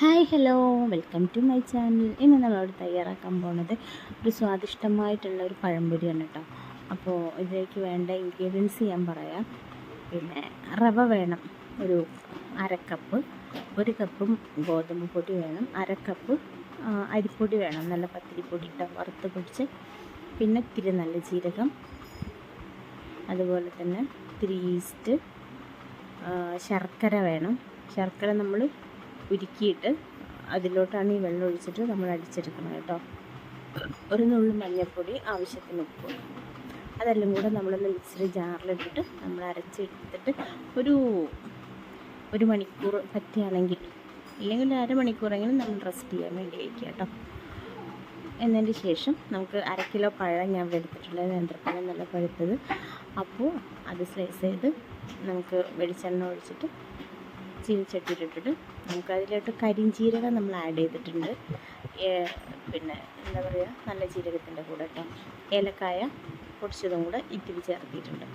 Hi hello. Welcome to my channel. ഇന്ന് നമ്മളോട് തയ്യാറാക്കാൻ പോണത് ഒരു സ്വാദിഷ്ടമായിട്ടുള്ള ഒരു പഴംപൊരിയാണ് കേട്ടോ അപ്പോൾ ഇതിലേക്ക് വേണ്ട ഇൻഗ്രീഡിയൻസ് ഞാൻ പറയാം. പിന്നെ റവ വേണം ഒരു അരക്കപ്പ് ഒരു കപ്പും ഗോതമ്പ് പൊടി വേണം അരക്കപ്പ് അരിപ്പൊടി വേണം. നല്ല പത്തിരിപ്പൊടി ഇട്ടോ വറുത്ത് പൊടിച്ച്. പിന്നെ ഇത്തിരി നല്ല ജീരകം. അതുപോലെ തന്നെ ഇത്തിരി ഈസ്റ്റ് ശർക്കര വേണം. ശർക്കര നമ്മൾ ഉരുക്കിയിട്ട് അതിലോട്ടാണ് ഈ വെള്ളം ഒഴിച്ചിട്ട് നമ്മൾ അടിച്ചെടുക്കണം കേട്ടോ. ഒരു നുള്ളു മഞ്ഞൾപ്പൊടി ആവശ്യത്തിന് ഉപ്പ്. അതെല്ലാം കൂടെ നമ്മളൊന്ന് മിക്സിയുടെ ജാറിലിട്ടിട്ട് നമ്മൾ അരച്ചെടുത്തിട്ട് ഒരു ഒരു മണിക്കൂർ പറ്റുകയാണെങ്കിൽ ഇല്ലെങ്കിൽ ഒരു അരമണിക്കൂറെങ്കിലും നമ്മൾ റെസ്റ്റ് ചെയ്യാൻ വേണ്ടി വയ്ക്കുക കേട്ടോ. എന്നതിന് ശേഷം നമുക്ക് അര കിലോ പഴം ഞാൻ എടുത്തിട്ടുള്ളത് നേന്ത്രപ്പഴം നല്ല പഴുത്തത്. അപ്പോൾ അത് സ്ലൈസ് ചെയ്ത് നമുക്ക് വെളിച്ചെണ്ണ ഒഴിച്ചിട്ട് ചീനിച്ചട്ടിയിലിട്ടിട്ട് നമുക്കതിലോട്ട് കരിഞ്ചീരകം നമ്മൾ ആഡ് ചെയ്തിട്ടുണ്ട്. പിന്നെ എന്താ പറയുക നല്ല ജീരകത്തിന്റെ കൂടെ കേട്ടോ. ഏലക്കായ പൊടിച്ചതും കൂടെ ഇത്തിരി ചേർത്തിയിട്ടുണ്ട്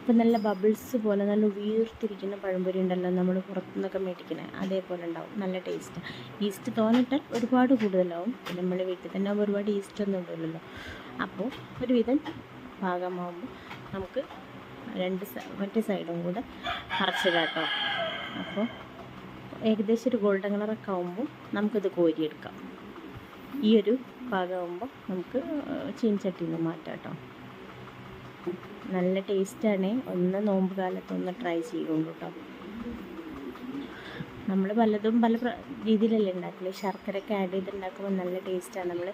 അപ്പോൾ നല്ല ബബിൾസ് പോലെ നല്ല വീർത്തിരിക്കുന്ന പഴംപൊരി ഉണ്ടല്ലോ നമ്മൾ പുറത്തുനിന്നൊക്കെ മേടിക്കണേ അതേപോലെ ഉണ്ടാവും. നല്ല ടേസ്റ്റ് ഈസ്റ്റ് തോന്നിട്ടാൽ ഒരുപാട് കൂടുതലാവും. പിന്നെ നമ്മൾ വീട്ടിൽ തന്നെ ഒരുപാട് ഈസ്റ്റ് ഒന്നും ഉണ്ടല്ലോ അപ്പോൾ ഒരുവിധം പാകമാകുമ്പോൾ നമുക്ക് രണ്ട് മറ്റേ സൈഡും കൂടെ മറച്ചിടാം കേട്ടോ. അപ്പോൾ ഏകദേശം ഒരു ഗോൾഡൻ കളറൊക്കെ ആകുമ്പോൾ നമുക്കിത് കോരിയെടുക്കാം. ഈ ഒരു പാകമാകുമ്പോൾ നമുക്ക് ചീൻചട്ടിയിൽ നിന്ന് മാറ്റാം കേട്ടോ. നല്ല ടേസ്റ്റാണ്. ഒന്ന് നോമ്പ് കാലത്ത് ഒന്ന് ട്രൈ ചെയ്യുള്ളൂ കേട്ടോ. നമ്മൾ പലതും പല രീതിയിലല്ലേ ഉണ്ടാക്കില്ല ശർക്കരയൊക്കെ ആഡ് ചെയ്തുണ്ടാക്കുമ്പോൾ നല്ല ടേസ്റ്റാണ്. നമ്മൾ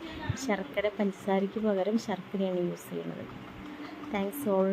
ശർക്കര പഞ്ചസാരയ്ക്ക് പകരം ശർക്കരയാണ് യൂസ് ചെയ്യുന്നത്. Thanks all